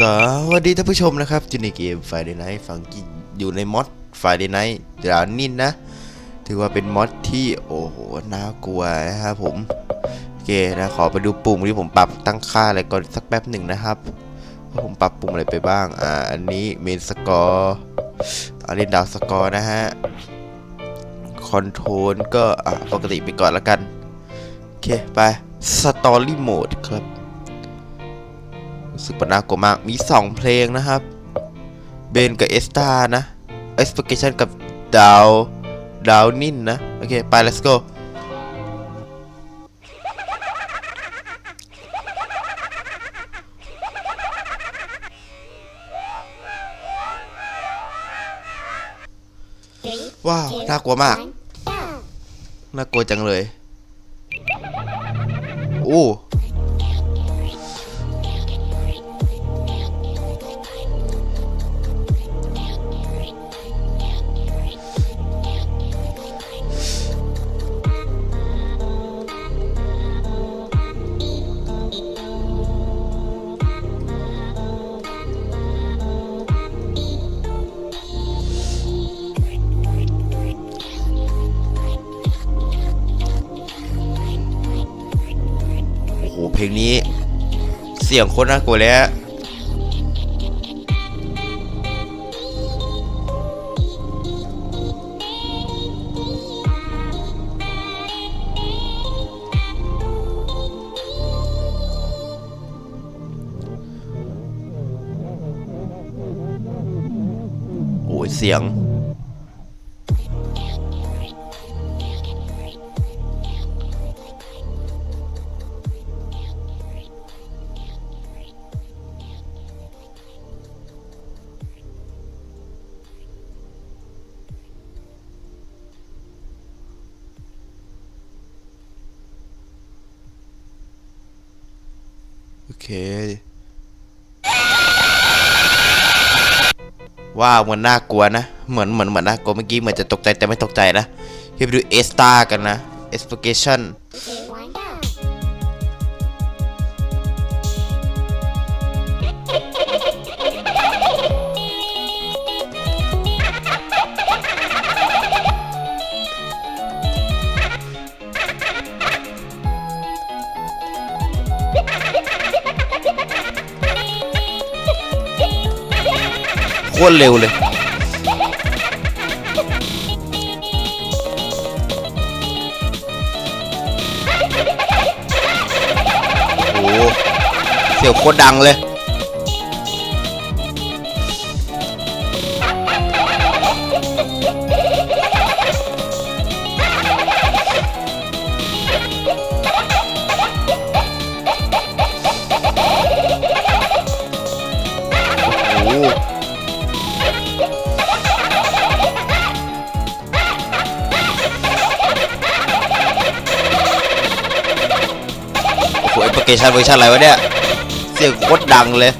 สวัสดีท่านผู้ชมนะครับอยู่ในเกม Friday Night ฟังกิอยู่ในมอด Friday Night ดานินนะ ถือว่าเป็นมอดที่โอ้โหน่ากลัวนะครับผมโอเคนะขอไปดูปุ่มที่ผมปรับตั้งค่าอะไรก่อนสักแป๊บหนึ่งนะครับว่าผมปรับปุ่มอะไรไปบ้างอ่าอันนี้เมนสกอร์อันนี้ดาวสกอร์นะฮะคอนโทรลก็อะปกติไปก่อนล้วกันโอเคไปสตอรี่โหมดครับ รู้สึกว่าน่ากลัวมาก มี 2 เพลงนะครับ เบนกับเอสตานะเอสเปกชันกับดาวดาวนินนะ โอเค ไป let's go ว้าว น่ากลัวมาก น่ากลัวจังเลย โอ้ งนี้ เสียงโคตรน่ากลัวเลยฮะโอ้ยเสียง เคว้าวมันน่ากลัวนะ เหมือนเหมือนเหมือนน่ากลัวเมื่อกี้เหมือนจะตกใจแต่ไม่ตกใจนะเฮ้ยไปดูเอสตากันนะ e คตรเร็วเลยโอ้โหเสียงโคตรดังเลย เคชันเวอร์ชันอะไรวะเนี่ย เสียงโคตรดังเลย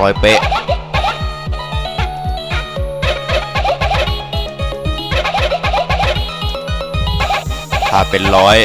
ร้อยเป๊ะถ้าเป็นร้อย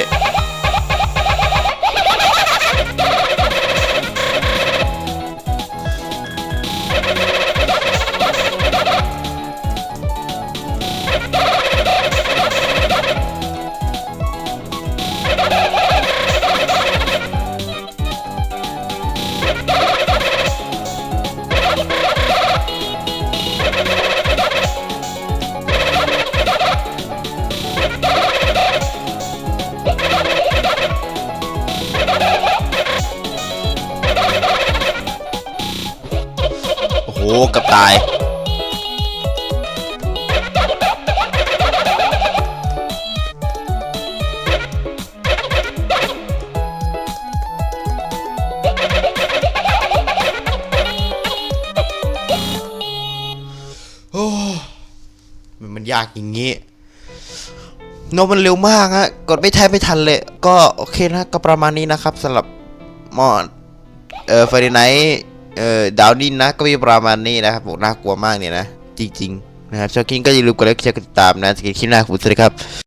กับตายมันยากอย่างนี้โนมันเร็วมากฮะ กดไม่แทบไม่ทันเลย ก็โอเคนะ ก็ประมาณนี้นะครับสำหรับมอดเอ่อไฟไนท์ เอ่อดาวดินนะก็มีประมาณนี้นะครับผมน่ากลัวมากเนี่ยนะ จริงๆนะครับชอบกิงก็อย่าลืมกดไลค์กดแชร์กดติดตามนะสกินคลิปหน้าผมสวัสดีครับ